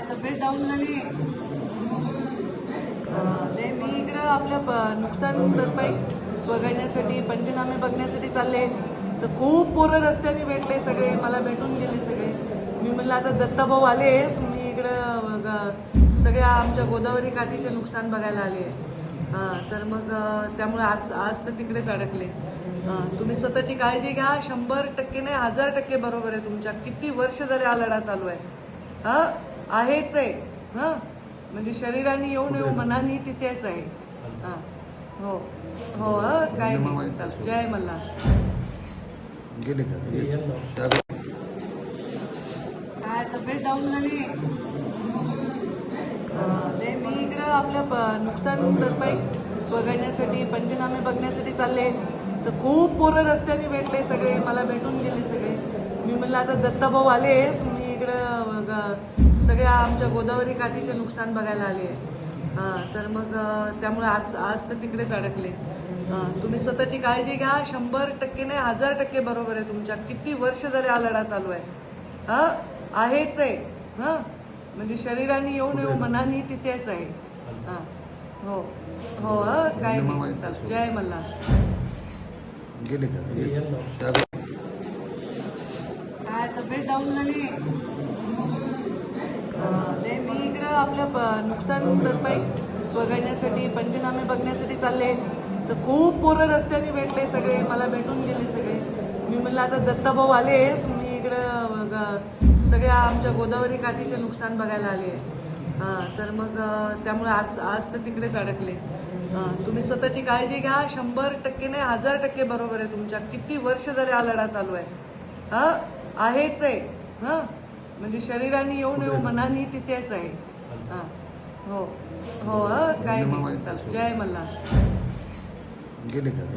काय तब्येत डाऊन झाली? ते मी इकडं आपलं प- नुकसान भरपाई बघण्यासाठी पंचनामे बघण्यासाठी चालले. तर खूप पोरं रस्त्याने भेटले सगळे मला भेटून गेले सगळे. मी म्हटलं आता दत्ताभाऊ आले तुम्ही इकडं ग- सगळ्या आमच्या गोदावरी काठीचे नुकसान बघायला आले. हां तर मग त्यामुळे आज आज तर तिकडेच अडकले. हां तुम्ही स्वतःची काळजी घ्या शंभर टक्के नाही हजार टक्के बरोबर आहे तुमच्या. किती वर्ष झाले हा लढा चालू आहे. हा? आहेच आहे. हा? म्हणजे शरीराने येऊन येऊ मनाने तिथेच आहे. हा. हो. हो हं, काय. जय मल्हार. गेले काय तब्येत डाऊन झाली? ते मी इकडं आपलं प- नुकसान भरपाई बघण्यासाठी पंचनामे बघण्यासाठी चालले. तर खूप पोरं रस्त्याने भेटले सगळे. मला भेटून गेले सगळे. मी म्हटलं आता दत्ताभाऊ आले. सगळ्या आमच्या गोदावरी काठीचे नुकसान बघायला आले हां तर मग त्यामुळे आज आज तर तिकडेच अडकले. हां तुम्ही स्वतःची काळजी घ्या. शंभर टक्के नाही हजार टक्के बरोबर आहे तुमच्या. किती वर्ष झाले हा लढा चालू आहे? हा आहेच आहे. हा म्हणजे शरीराने येऊन येऊ मनाने तिथेच आहे. हा हो हो हं, काय. जय शाळा- काय तब्येत डाऊन झाली? आपलं नुकसान भरपाई बघण्यासाठी पंचनामे बघण्यासाठी चालले तर खूप पोरं रस्त्याने भेटले सगळे मला भेटून गेले सगळे. मी म्हटलं आता दत्ताभाऊ आले तुम्ही इकडं सगळ्या आमच्या गोदावरी काठीचे नुकसान बघायला आले हां तर मग त्यामुळे आज आज तर तिकडेच अडकले. हां तुम्ही स्वतःची काळजी घ्या. शंभर टक्के नाही हजार टक्के बरोबर आहे तुमच्या. किती वर्ष झाले हा लढा चालू आहे. हा? आहेच आहे. हा? म्हणजे शरीराने येऊन येऊ मनाने तिथेच आहे. हा. हो. हो काय नाही. जय मल्हार. गेले का?